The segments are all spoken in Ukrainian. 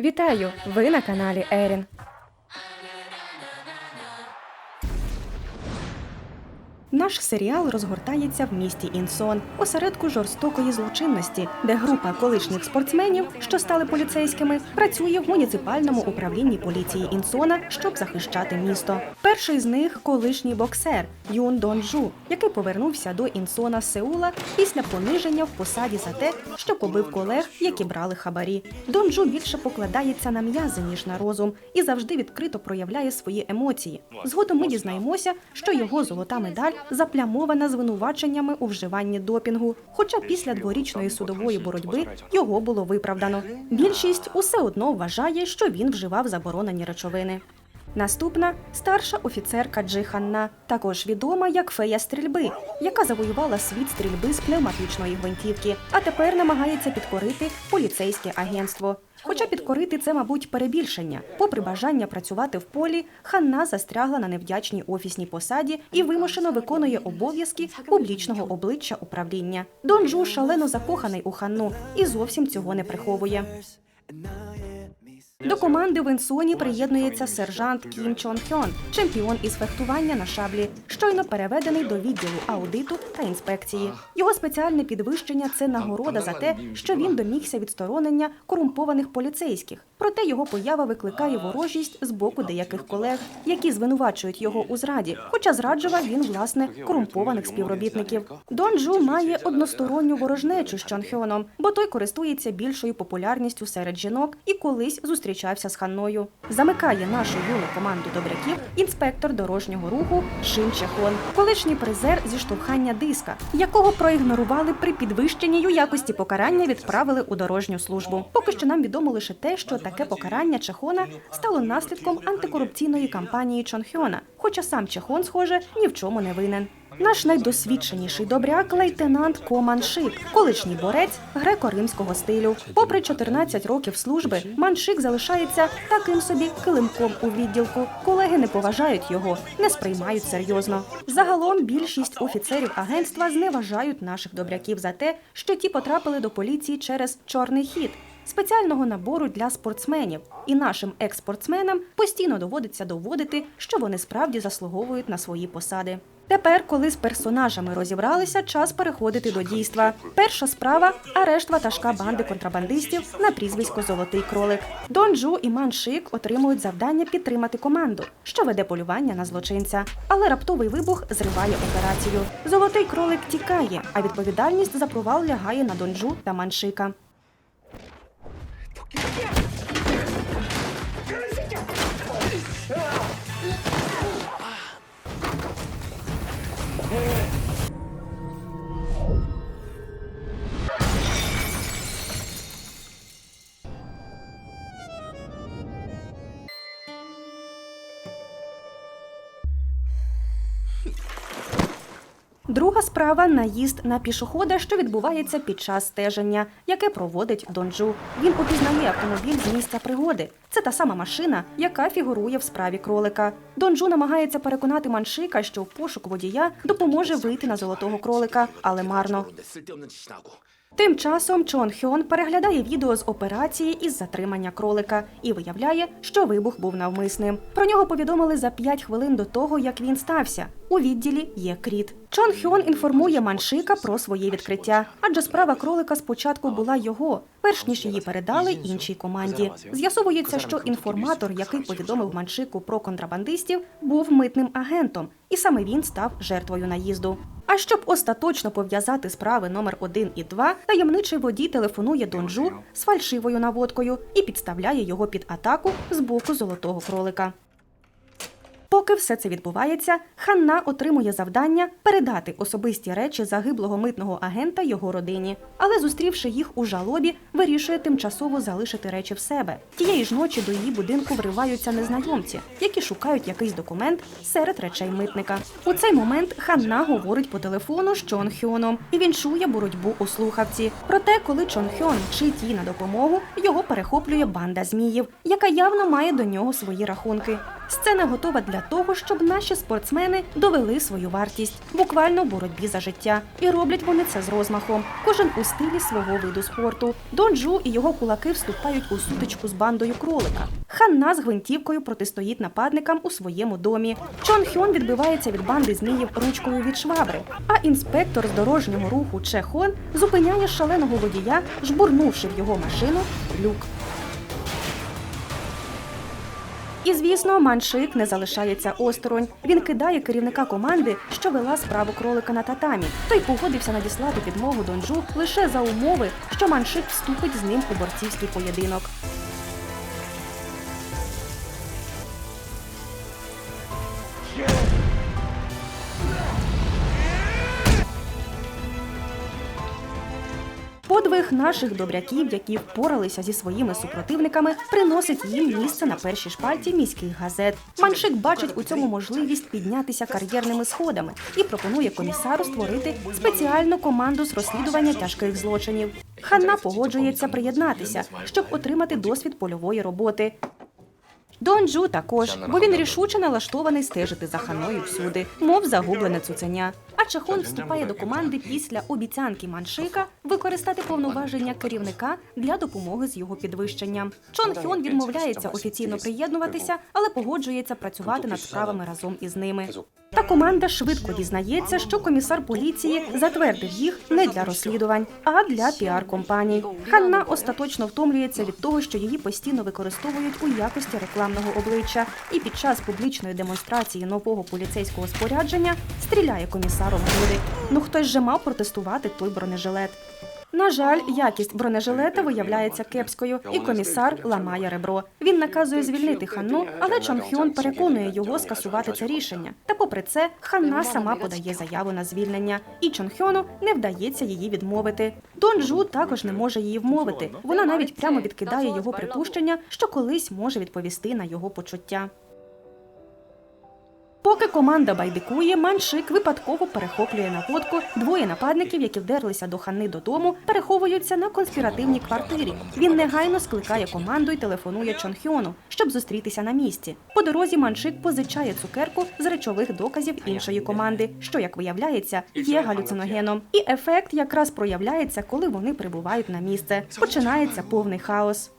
Вітаю! Ви на каналі Ерін. Наш серіал розгортається в місті Інсон, осередку жорстокої злочинності, де група колишніх спортсменів, що стали поліцейськими, працює в муніципальному управлінні поліції Інсона, щоб захищати місто. Перший з них колишній боксер Юн Донджу, який повернувся до Інсона з Сеула після пониження в посаді за те, що побив колег, які брали хабарі. Донджу більше покладається на м'язи ніж на розум і завжди відкрито проявляє свої емоції. Згодом ми дізнаємося, що його золота медаль заплямована звинуваченнями у вживанні допінгу. Хоча після дворічної судової боротьби його було виправдано. Більшість усе одно вважає, що він вживав заборонені речовини. Наступна старша офіцерка Джи Ханна, також відома як фея стрільби, яка завоювала світ стрільби з пневматичної гвинтівки, а тепер намагається підкорити поліцейське агентство. Хоча підкорити це, мабуть, перебільшення. Попри бажання працювати в полі, Ханна застрягла на невдячній офісній посаді і вимушено виконує обов'язки публічного обличчя управління. Дон Джу шалено закоханий у Ханну і зовсім цього не приховує. До команди в Інсоні приєднується сержант Кім Чон Хьон, чемпіон із фехтування на шаблі, щойно переведений до відділу аудиту та інспекції. Його спеціальне підвищення це нагорода за те, що він домігся відсторонення корумпованих поліцейських. Проте його поява викликає ворожість з боку деяких колег, які звинувачують його у зраді. Хоча зраджував він власне корумпованих співробітників. Дон Джу має односторонню ворожнечу з Чон Хьоном, бо той користується більшою популярністю серед жінок і колись зустрічався з Ханною. Замикає нашу юну команду добряків інспектор дорожнього руху Шин Чехон, колишній призер зі штовхання диска, якого проігнорували при підвищенні у якості покарання відправили у дорожню службу. Поки що нам відомо лише те, що таке покарання Чехона стало наслідком антикорупційної кампанії Чон Хьона, хоча сам Чехон, схоже, ні в чому не винен. Наш найдосвідченіший добряк лейтенант Коман Шик, колишній борець греко-римського стилю. Попри 14 років служби, Маншик залишається таким собі килимком у відділку. Колеги не поважають його, не сприймають серйозно. Загалом більшість офіцерів агентства зневажають наших добряків за те, що ті потрапили до поліції через чорний хід. Спеціального набору для спортсменів і нашим екс-спортсменам постійно доводиться доводити, що вони справді заслуговують на свої посади. Тепер, коли з персонажами розібралися, час переходити до дійства. Перша справа арешт ватажка банди контрабандистів на прізвисько Золотий кролик. Дон Джу і Ман Шик отримують завдання підтримати команду, що веде полювання на злочинця. Але раптовий вибух зриває операцію. Золотий кролик тікає, а відповідальність за провал лягає на Дон Джу та Маншика. Друга справа наїзд на пішохода, що відбувається під час стеження, яке проводить Донджу. Він упізнає автомобіль з місця пригоди. Це та сама машина, яка фігурує в справі кролика. Донджу намагається переконати маншика, що пошук водія допоможе вийти на золотого кролика, але марно. Тим часом Чон Хьон переглядає відео з операції із затримання кролика і виявляє, що вибух був навмисним. Про нього повідомили за 5 хвилин до того, як він стався. У відділі є кріт. Чон Хьон інформує маншика про своє відкриття, адже справа кролика спочатку була його, перш ніж її передали іншій команді. З'ясовується, що інформатор, який повідомив маншику про контрабандистів, був митним агентом, і саме він став жертвою наїзду. А щоб остаточно пов'язати справи номер 1 і 2, таємничий водій телефонує Донжу з фальшивою наводкою і підставляє його під атаку з боку золотого кролика. Поки все це відбувається, Ханна отримує завдання передати особисті речі загиблого митного агента його родині. Але зустрівши їх у жалобі, вирішує тимчасово залишити речі в себе. Тієї ж ночі до її будинку вриваються незнайомці, які шукають якийсь документ серед речей митника. У цей момент Ханна говорить по телефону з Чон Хьоном, і він чує боротьбу у слухавці. Проте, коли Чон Хьон вчить їй на допомогу, його перехоплює банда зміїв, яка явно має до нього свої рахунки. Сцена готова для того, щоб наші спортсмени довели свою вартість, буквально в боротьбі за життя. І роблять вони це з розмахом. Кожен у стилі свого виду спорту. Дон Джу і його кулаки вступають у сутичку з бандою кролика. Ханна з гвинтівкою протистоїть нападникам у своєму домі. Чон Хьон відбивається від банди зміїв ручкою від швабри. А інспектор з дорожнього руху Че Хон зупиняє шаленого водія, жбурнувши в його машину люк. І звісно, маншик не залишається осторонь. Він кидає керівника команди, що вела справу кролика на татамі. Той погодився надіслати підмогу донжу лише за умови, що маншик вступить з ним у борцівський поєдинок. Подвиг наших добряків, які впоралися зі своїми супротивниками, приносить їм місце на першій шпальті міських газет. Маншик бачить у цьому можливість піднятися кар'єрними сходами і пропонує комісару створити спеціальну команду з розслідування тяжких злочинів. Ханна погоджується приєднатися, щоб отримати досвід польової роботи. Дон Джу також, бо він рішуче налаштований стежити за ханою всюди, мов загублене цуценя. А Чахон вступає до команди після обіцянки маншика використати повноваження керівника для допомоги з його підвищенням. Чон Хьон відмовляється офіційно приєднуватися, але погоджується працювати над справами разом із ними. Та команда швидко дізнається, що комісар поліції затвердив їх не для розслідувань, а для піар-компаній. Ханна остаточно втомлюється від того, що її постійно використовують у якості рекламного обличчя, і під час публічної демонстрації нового поліцейського спорядження стріляє комісаром в. Ну хтось же мав протестувати той бронежилет. На жаль, якість бронежилета виявляється кепською, і комісар ламає ребро. Він наказує звільнити Ханну, але Чон Хьон переконує його скасувати це рішення. Та попри це, Ханна сама подає заяву на звільнення, і Чон Хьону не вдається її відмовити. Дон Джу також не може її вмовити. Вона навіть прямо відкидає його припущення, що колись може відповісти на його почуття. Поки команда байдикує, маншик випадково перехоплює наводку. Двоє нападників, які вдерлися до хани додому, переховуються на конспіративній квартирі. Він негайно скликає команду і телефонує Чонхьону, щоб зустрітися на місці. По дорозі маншик позичає цукерку з речових доказів іншої команди, що, як виявляється, є галюциногеном. І ефект якраз проявляється, коли вони прибувають на місце. Починається повний хаос.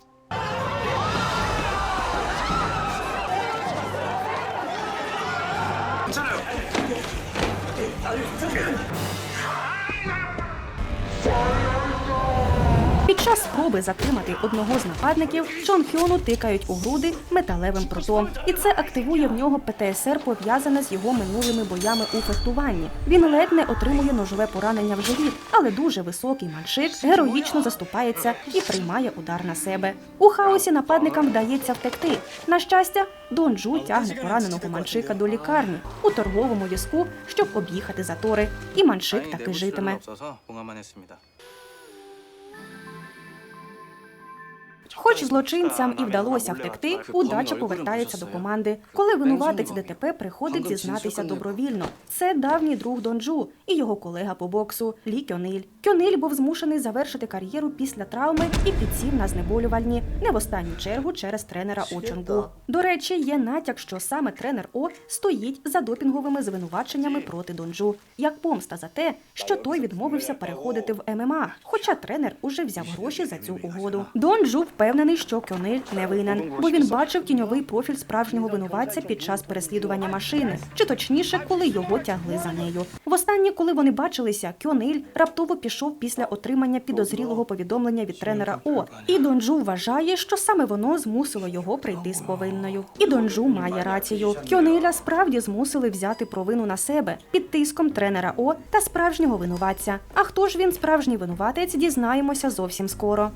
Час спроби затримати одного з нападників Чон Хьону тикають у груди металевим прутом, і це активує в нього ПТСР, пов'язане з його минулими боями у фехтуванні. Він ледь не отримує ножове поранення в живіт, але дуже високий маншик героїчно заступається і приймає удар на себе. У хаосі нападникам вдається втекти. На щастя, Дон Джу тягне пораненого маншика до лікарні у торговому візку, щоб об'їхати затори. І маншик таки житиме. Хоч злочинцям і вдалося втекти, удача повертається до команди. Коли винуватець ДТП приходить зізнатися добровільно. Це давній друг Донджу і його колега по боксу Лі Кьониль. Кьониль був змушений завершити кар'єру після травми і підсів на знеболювальні, не в останню чергу через тренера О Чонгу. До речі, є натяк, що саме тренер О стоїть за допінговими звинуваченнями проти Донджу, як помста за те, що той відмовився переходити в ММА, хоча тренер уже взяв гроші за цю угоду. Донджу впевнений, що Кьониль не винен, бо він бачив тіньовий профіль справжнього винуватця під час переслідування машини, чи точніше, коли його тягли за нею. Востаннє, коли вони бачилися, Кьониль раптово пішов після отримання підозрілого повідомлення від тренера О. І Донджу вважає, що саме воно змусило його прийти з повинною. І Донджу має рацію. Кьониля справді змусили взяти провину на себе під тиском тренера О та справжнього винуватця. А хто ж він справжній винуватець, дізнаємося зовсім скоро.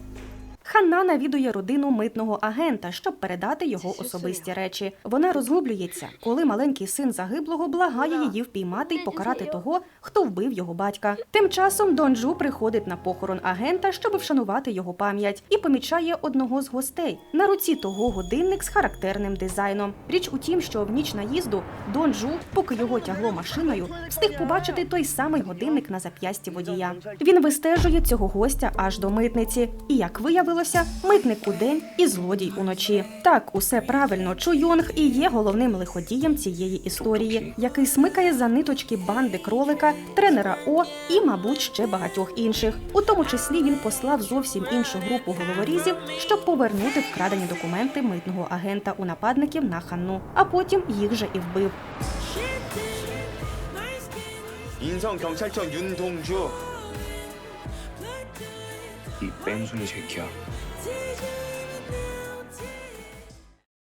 Ханна навідує родину митного агента, щоб передати його особисті речі. Вона розгублюється, коли маленький син загиблого благає її впіймати й покарати того, хто вбив його батька. Тим часом Донджу приходить на похорон агента, щоб вшанувати його пам'ять, і помічає одного з гостей. На руці того годинник з характерним дизайном. Річ у тім, що в ніч наїзду Донджу, поки його тягло машиною, встиг побачити той самий годинник на зап'ясті водія. Він вистежує цього гостя аж до митниці, і як виявилося, виявилося митник удень і злодій уночі. Так, усе правильно. Чу Йонг і є головним лиходієм цієї історії, який смикає за ниточки банди кролика, тренера О і, мабуть, ще багатьох інших. У тому числі він послав зовсім іншу групу головорізів, щоб повернути вкрадені документи митного агента у нападників на ханну, а потім їх же і вбив. 인성 경찰청 윤동주 이 뺑소니 새끼야.